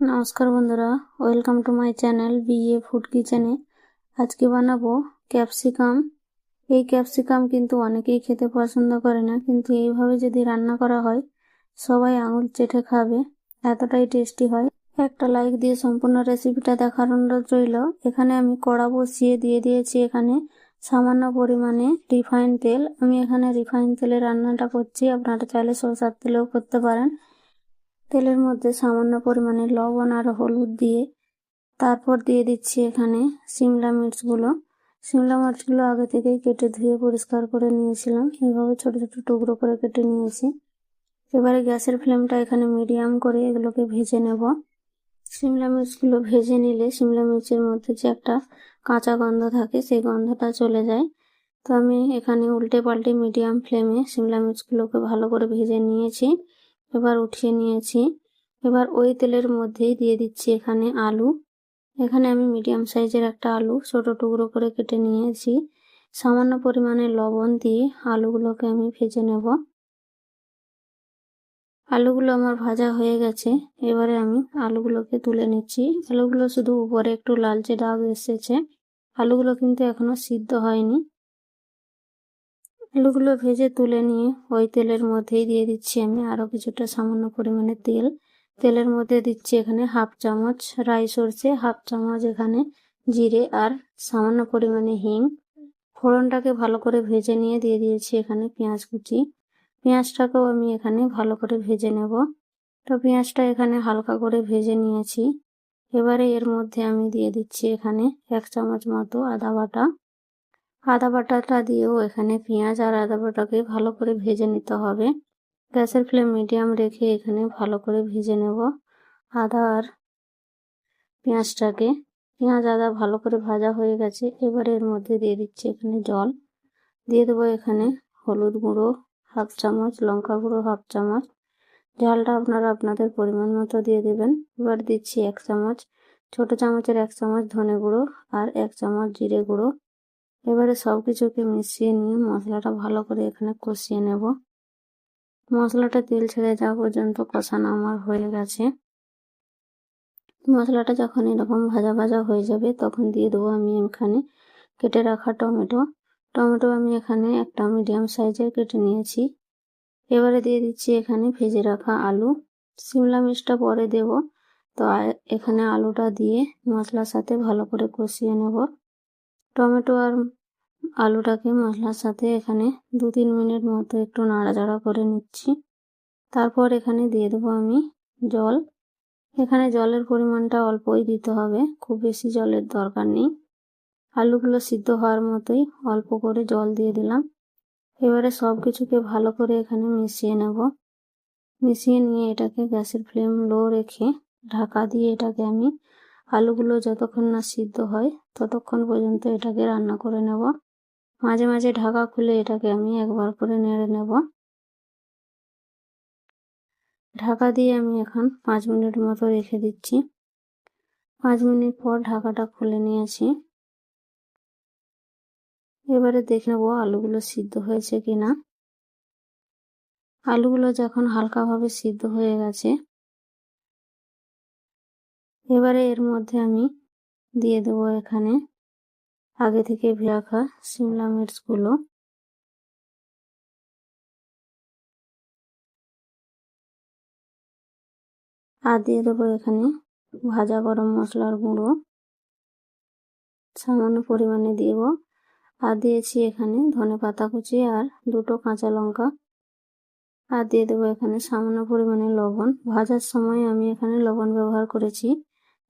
নমস্কার বন্ধুরা welcome to my channel BA food কিচেনে আজকে বানাবো ক্যাপসিকাম এই ক্যাপসিকাম কিন্তু অনেকেই খেতে পছন্দ করে না, কিন্তু এইভাবে যদি রান্না করা হয়, সবাই আঙুল চেটে খাবে, এতটাই টেস্টি হয়। একটা লাইক দিয়ে সম্পূর্ণ রেসিপিটা দেখার অনুরোধ রইল। এখানে আমি কড়া বসিয়ে দিয়ে দিয়েছি এখানে সামান্য পরিমাণে রিফাইন তেল। আমি এখানে রিফাইন তেলে রান্নাটা করছি, আপনারা চাইলে সরষার তেলেও করতে পারেন। তেলের মধ্যে সামান্য পরিমাণে লবণ আর হলুদ দিয়ে তারপর দিয়ে দিচ্ছি এখানে সিমলা মির্চগুলো। সিমলা মির্চগুলো আগে থেকেই কেটে ধুয়ে পরিষ্কার করে নিয়েছিলাম। এইভাবে ছোট ছোট টুকরো করে কেটে নিয়েছি। এবারে গ্যাসের ফ্লেমটা এখানে মিডিয়াম করে এগুলোকে ভেজে নেব। সিমলা মির্চগুলো ভেজে নিলে সিমলা মির্চের মধ্যে যে একটা কাঁচা গন্ধ থাকে সেই গন্ধটা চলে যায়। তো আমি এখানে উল্টে পাল্টে মিডিয়াম ফ্লেমে সিমলা মির্চগুলোকে ভালো করে ভেজে নিয়েছি। এবার উঠিয়ে নিয়েছি। এবার ওই তেলের মধ্যেই দিয়ে দিচ্ছি এখানে আলু। এখানে আমি মিডিয়াম সাইজের একটা আলু ছোট টুকরো করে কেটে নিয়েছি। সামান্য পরিমাণে লবণ দিয়ে আলুগুলোকে আমি ভেজে নেব। আলুগুলো আমার ভাজা হয়ে গেছে। এবারে আমি আলুগুলোকে তুলে নিচ্ছি। আলুগুলো শুধু উপরে একটু লালচে দাগ এসেছে। আলুগুলো কিন্তু এখনও সিদ্ধ হয়নি। আলুগুলো ভেজে তুলে নিয়ে ওই তেলের মধ্যেই দিয়ে দিচ্ছি আমি আরও কিছুটা সামান্য পরিমাণে তেল। তেলের মধ্যে দিচ্ছি এখানে হাফ চামচ রাই সরষে, হাফ চামচ এখানে জিরে আর সামান্য পরিমাণে হিং। ফোড়নটাকে ভালো করে ভেজে নিয়ে দিয়ে দিয়েছি এখানে পেঁয়াজ কুচি। পেঁয়াজটাকেও আমি এখানে ভালো করে ভেজে নেব। তো পেঁয়াজটা এখানে হালকা করে ভেজে নিয়েছি। এবারে এর মধ্যে আমি দিয়ে দিচ্ছি এখানে এক চামচ মতো আদা বাটা। আদা বাটাটা দিয়েও এখানে পেঁয়াজ আর আদা বাটাকে ভালো করে ভেজে নিতে হবে। গ্যাসের ফ্লেম মিডিয়াম রেখে এখানে ভালো করে ভেজে নেব আদা আর পেঁয়াজটাকে। পেঁয়াজ, আদা ভালো করে ভাজা হয়ে গেছে। এবারে এর মধ্যে দিয়ে দিচ্ছি এখানে জল। দিয়ে দেবো এখানে হলুদ গুঁড়ো, হাফ চামচ, লঙ্কা গুঁড়ো, হাফ চামচ। ঝালটা আপনারা আপনাদের পরিমাণ মতো দিয়ে দেবেন। এবার দিচ্ছি এক চামচ, ছোট চামচের এক চামচ ধনে গুঁড়ো আর এক চামচ জিরে গুঁড়ো। এবারে সব কিছুকে মিশিয়ে নিয়ে মশলাটা ভালো করে এখানে কষিয়ে নেব। মশলাটা তেল ছেড়ে যাওয়া পর্যন্ত কষানো আমার হয়ে গেছে। মশলাটা যখন এরকম ভাজা ভাজা হয়ে যাবে তখন দিয়ে দেবো আমি এখানে কেটে রাখা টমেটো। টমেটো আমি এখানে একটা মিডিয়াম সাইজের কেটে নিয়েছি। এবারে দিয়ে দিচ্ছি এখানে ভেজে রাখা আলু। সিমলা মির্চটা পরে দেব। তো এখানে আলুটা দিয়ে মশলার সাথে ভালো করে কষিয়ে নেব। টমেটো আর আলুটাকে মশলার সাথে এখানে দু তিন মিনিট মতো একটু নাড়াচাড়া করে নিচ্ছি। তারপর এখানে দিয়ে দেবো আমি জল। এখানে জলের পরিমাণটা অল্পই দিতে হবে, খুব বেশি জলের দরকার নেই। আলুগুলো সিদ্ধ হওয়ার মতোই অল্প করে জল দিয়ে দিলাম। এবারে সব কিছুকে ভালো করে এখানে মিশিয়ে নেব। মিশিয়ে নিয়ে এটাকে গ্যাসের ফ্লেম লো রেখে ঢাকা দিয়ে এটাকে আমি আলুগুলো যতক্ষণ না সিদ্ধ হয়, ততক্ষণ পর্যন্ত এটাকে রান্না করে নেব। মাঝে মাঝে ঢাকা খুলে এটাকে আমি একবার করে নেড়ে নেব। ঢাকা দিয়ে আমি এখন পাঁচ মিনিট মতো রেখে দিচ্ছি। পাঁচ মিনিট পর ঢাকাটা খুলে নিয়েছি। এবারে দেখে নেব আলুগুলো সিদ্ধ হয়েছে কিনা। আলুগুলো যখন হালকাভাবে সিদ্ধ হয়ে গেছে এবারে এর মধ্যে আমি দিয়ে দেবো এখানে আগে থেকে রাখা শিমলা মির্চগুলো। আর দিয়ে দেবো এখানে ভাজা গরম মশলার গুঁড়ো। সামান্য পরিমাণে দিব। আর দিয়েছি এখানে ধনে পাতা কুচি আর দুটো কাঁচা লঙ্কা। আর দিয়ে দেবো এখানে সামান্য পরিমাণে লবণ। ভাজার সময় আমি এখানে লবণ ব্যবহার করেছি।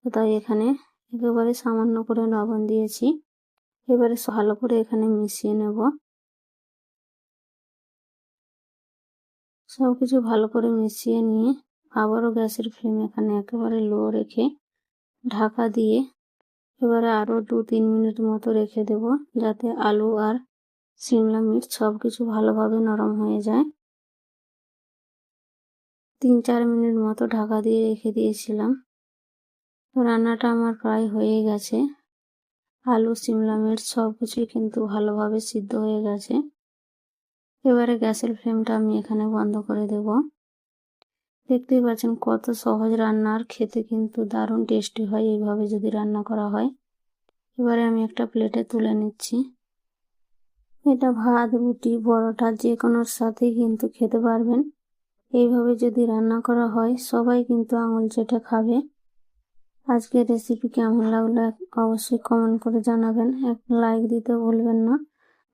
তাই এখানে একেবারে সামান্য করে লবণ দিয়েছি। এবারে ভালো করে এখানে মিশিয়ে নেব। সব কিছু ভালো করে মিশিয়ে নিয়ে আবারও গ্যাসের ফ্লেম এখানে একেবারে লো রেখে ঢাকা দিয়ে এবারে আরও দু তিন মিনিট মতো রেখে দেব যাতে আলু আর শিমলা মির্চ সব কিছু ভালোভাবে নরম হয়ে যায়। তিন চার মিনিট মতো ঢাকা দিয়ে রেখে দিয়েছিলাম। তো রান্নাটা আমার প্রায় হয়ে গেছে। আলু, সিমলা মির্চ সব কিছুই কিন্তু ভালোভাবে সিদ্ধ হয়ে গেছে। এবারে গ্যাসের ফ্লেমটা আমি এখানে বন্ধ করে দেব। দেখতেই পাচ্ছেন কত সহজ রান্নার, খেতে কিন্তু দারুণ টেস্টি হয় এইভাবে যদি রান্না করা হয়। এবারে আমি একটা প্লেটে তুলে নিচ্ছি। এটা ভাত, রুটি, পরোটা যে কোনোর সাথেই কিন্তু খেতে পারবেন। এইভাবে যদি রান্না করা হয়, সবাই কিন্তু আঙুল চেটে খাবে। আজকের রেসিপি কেমন লাগল অবশ্যই কমেন্ট করে জানাবেন। এক লাইক দিতে ভুলবেন না।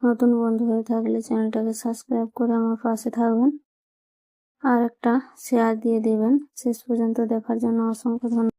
নতুন বন্ধু হয়ে থাকলে চ্যানেলটাকে সাবস্ক্রাইব করে আমার পাশে থাকবেন। আর একটা শেয়ার দিয়ে দেবেন। শেষ পর্যন্ত দেখার জন্য অসংখ্য ধন্যবাদ।